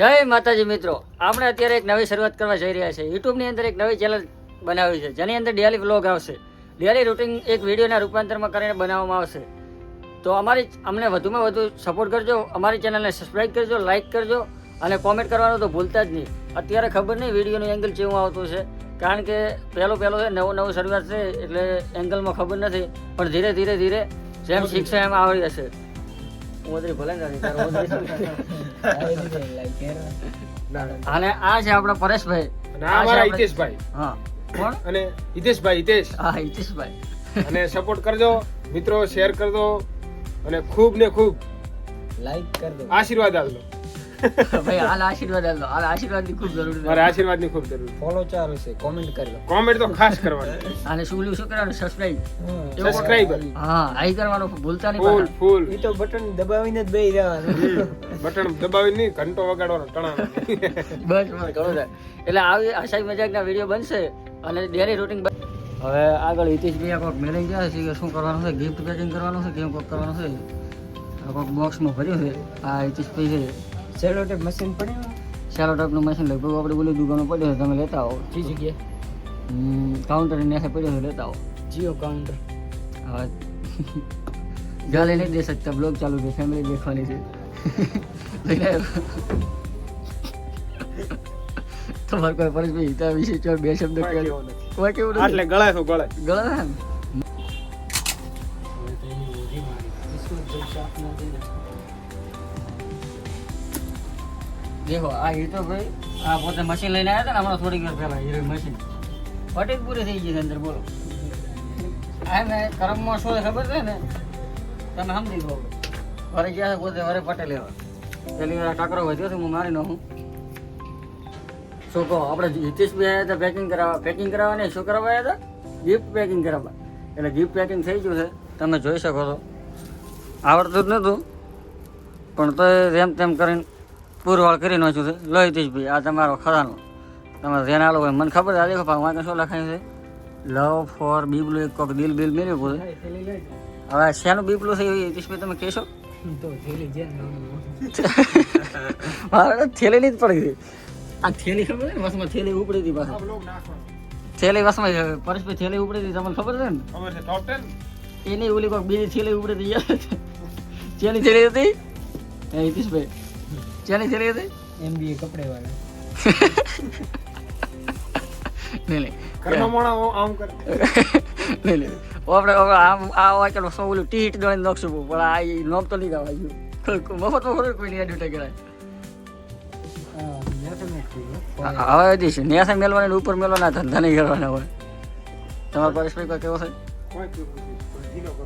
જય માતાજી મિત્રો. આપણે અત્યારે એક નવી શરૂઆત કરવા જઈ રહ્યા છે યુટ્યુબની અંદર એક નવી ચેનલ બનાવી છે. જેની અંદર ડેલી વ્લોગ આવશે. ડેલી રૂટિન એક વિડીયોના રૂપાંતરમાં કરીને બનાવવામાં આવશે. તો અમારી અમને વધુમાં વધુ સપોર્ટ કરજો. અમારી ચેનલને સબસ્ક્રાઈબ કરજો લાઇક કરજો અને કોમેન્ટ કરવાનું તો ભૂલતા જ નહીં. અત્યારે ખબર નહીં વિડીયોનું એંગલ કેવું આવતું છે. કારણ કે પહેલો પહેલો છે, નવું નવું શરૂઆત છે, એટલે એંગલમાં ખબર નથી. પણ ધીરે ધીરે ધીરે જેમ શીખશે એમ આવડી જશે. ઓદરી ભલે? અને આ છે આપણા પરેશભાઈ. અને આ છે અમારા હિતેશભાઈ. હા. કોણ? અને હિતેશભાઈ હિતેશ. હા હિતેશભાઈ. અને સપોર્ટ કરજો મિત્રો શેર કરજો અને ખૂબ ને ખૂબ લાઈક કરજો. આશીર્વાદ આપજો. ભાઈ હાલ આશીર્વાદ આપજો હાલ આશીર્વાદની ખૂબ જરૂર મારે છે આશીર્વાદની ખૂબ જરૂર ફોલો ચાલુ છે કોમેન્ટ કરી લો. કોમેન્ટ તો ખાસ કરવાની. અને શું શું કરવાનું સબસ્ક્રાઇબ સબસ્ક્રાઇબ હા આઈ કરવાનું ભૂલતા નહીં ફૂલ ફૂલ. એ તો બટન દબાવીને જ બેહી જવાનું બટન દબાવી નહીં ઘંટો વગાડવાનો ટણા બસ બસ ઘણું થાય. એટલે આવી આશાઈ મજાકના વીડિયો બનશે અને ડેલી રૂટિન હવે આગળ હિતેશભાઈ કોઈક મેળવી ગયા છે કે શું કરવાનું છે? ગિફ્ટ પેકિંગ કરવાનું છે કેમ કોઈક કરવાનું છે? આ કોઈક બોક્સમાં ભર્યું છે. આ હિતેશભાઈ છે. સેલો ટેપ મશીન પડ્યું સેલો ટાઈપનું મશીન લગભગ આપણે બોલી દુકાનો પડ્યો છે તમે લેતા આવો. જી જગ્યાએ? કાઉન્ટર ને પડ્યો છે લેતા આવો. જીઓ કાઉન્ટર હવે ગાલે નહીં દે શકતા બ્લોગ ચાલુ છે ફેમિલી દેખવાની છે. તમારે કોઈ પરેશભાઈ હિતા વિશે ચો બે શબ્દ કોઈ કેવું નથી. કોઈ ગળાય તો ગળાય ગળા છે ને. દેખો, આ હીરો ભાઈ, આ પોતે મશીન લઈને આવ્યા હતા ને, હમણાં થોડીક વાર પહેલાં હીરો મશીન જ પૂરી થઈ ગઈ છે અંદર, બોલો. આ ને કરમમાં શું ખબર છે ને? તમે સમજી લો. વરે ગયા પોતે, વરે પટેલ એવા. પેલી વાર ટાકરો વધ્યો છે, હું મારી નાખું શું કહો, આપણે હિતેશ બી આવ્યા હતા પેકિંગ કરાવવા. પેકિંગ કરાવવા નહીં, શું કરાવવા આવ્યા હતા? ગિફ્ટ પેકિંગ કરાવવા. એટલે ગિફ્ટ પેકિંગ થઈ ગયું છે. તમે જોઈ શકો છો. આવડતું જ નહોતું પણ તો જેમ તેમ કરીને પુરવાળ કરી નાખ્યું છે. લો હિતેશભાઈ આ તમારો ખરાનો તમે જેને આલો હોય મને ખબર છે આ દેખો પણ વાંકે શું લખાયું છે? લવ ફોર બીબલું એક કોક દિલ બિલ મેળ્યું પૂરું થેલી હવે શેનું બીબલું છે એ હિતેશભાઈ તમે કહેશો? થેલી મારે તો જ પડી ગઈ આ થેલી ખબર ને વસમાં થેલી ઉપડી હતી પાછી થેલી વસમાં પરેશભાઈ થેલી ઉપડી હતી તમને ખબર છે ને? ખબર છે એની ઓલી કોઈક બીજી થેલી ઉપડી હતી થેલી થેલી હતી? હિતેશભાઈ ચેની થેલી હતી એમબીએ કપડે વાળા. નહીં નહીં. ઘરનો મોણા આમ કર. નહીં નહીં. આપણે આમ આ વાંચેલો સૌ ઓલું ટીટ દોડીને નોખશું પણ આ એ નોખ તો નહીં ગાવા મફત ખબર કોઈ નહીં એડવર્ટાઈ કરાય હવે દીશ નેસા મેળવાના ઉપર મેળવાના ધંધા નહીં કરવાના હોય. તમારા પરેશભાઈ કેવો છે?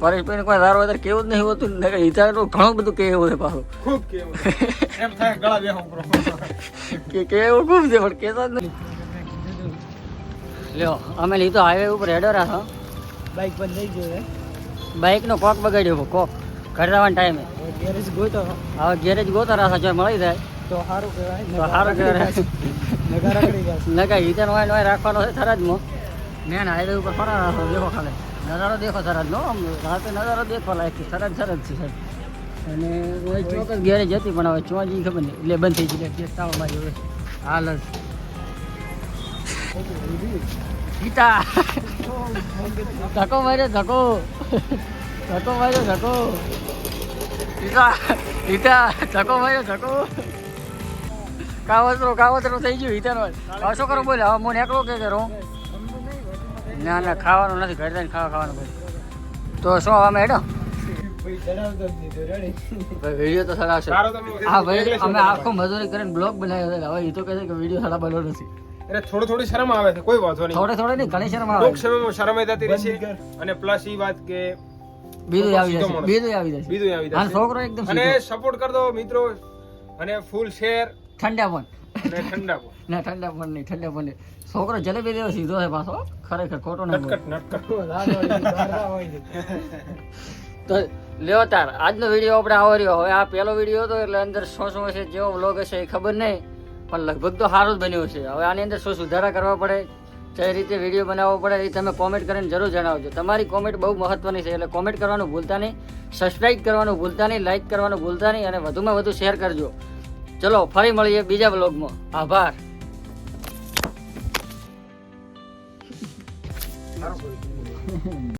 પરેશભાઈ કોઈ દારો વધારે કેવું જ નહીં હોતું ને કે હિતા તો ઘણું બધું કેવું છે પાછું. ખૂબ કેવું એમ થાય ગળા બેહો કે કેવું ખૂબ છે પણ કેતા જ નહીં. લ્યો અમે લીધો હાઈવે ઉપર હેડો રાખો બાઈક પર લઈ ગયો બાઇકનો કોક બગાડ્યો કોક. ઘરે આવવાના ટાઈમે ગેરેજ ગોતો હવે ગેરેજ ગોતો રાખો જો મળી જાય. તો સારું કહેવાય. તો સારું કહેવાય. નગા હિતન હોય નોય રાખવાનો છે થરાજમાં મેન હાઈવે ઉપર ફરા રાખો દેખો ખાલી. નજારો દેખો સરસ આમ રાતે નજારો દેખવા લાયક છે થરાજ છે સર અને ચોક ચોક્કસ ગેરેજ હતી, પણ હવે ચોજી ખબર નહીં, એટલે બંધ થઈ ગઈ, એટલે તાવ મારી હવે. હાલ જ. ગીતા. ધક્કો માર્યો, ધક્કો. ધક્કો માર્યો, ધક્કો. ગીતા ગીતા, ધક્કો માર્યો, ધક્કો. કાવતરો કાવતરો થઈ ગયો હિતાનો હવે શું કરો બોલે, હવે મને એકલો કે કરો ના ના ખાવાનું નથી ઘરે જઈને ખાવા ખાવાનું ભાઈ તો શું અમે હેડો? ભાઈ ચડાવતો જ દીધો રેડી વીડિયો તો સડાવશે હા ભાઈ અમે આખો મજૂરી કરીને બ્લોગ બનાવ્યો છે. હવે એ તો કહે છે કે વીડિયો સાડા બનો નથી. અરે થોડું થોડી શરમ આવે છે કોઈ વાંધો નહીં. થોડે થોડે નહીં ઘણી શરમ આવે. ટૂંક સમયમાં શરમ એ થતી રહેશે. અને પ્લસ ઈ વાત કે બીજું આવી જશે બીજું આવી જશે. બીજું આવી જશે. છોકરો એકદમ અને સપોર્ટ કરતો મિત્રો. અને ફૂલ શેર ઠંડા પણ ઠંડા ના ઠંડા પણ નહીં ઠંડા પણ નહીં. છોકરો જલેબી દેવો સીધો છે પાછો. ખરેખર ખોટો ના બોલે. નટકટ. નટકટ રાત હોય છે, બહાર ના હોય છે. તો લ્યો તાર આજનો વીડિયો આપણે આવો રહ્યો. હવે આ પહેલો વીડિયો હતો એટલે અંદર શું શું હશે જેવો વ્લોગ હશે એ ખબર નહીં પણ લગભગ તો સારું જ બન્યું છે હવે આની અંદર શું સુધારા કરવા પડે કઈ રીતે વીડિયો બનાવવો પડે એ તમે કોમેન્ટ કરીને જરૂર જણાવજો. તમારી કોમેન્ટ બહુ મહત્વની છે એટલે કોમેન્ટ કરવાનું ભૂલતા નહીં સબસ્ક્રાઇબ કરવાનું ભૂલતા નહીં લાઇક કરવાનું ભૂલતા નહીં અને વધુમાં વધુ શેર કરજો. ચલો ફરી મળીએ બીજા બ્લોગમાં આભાર.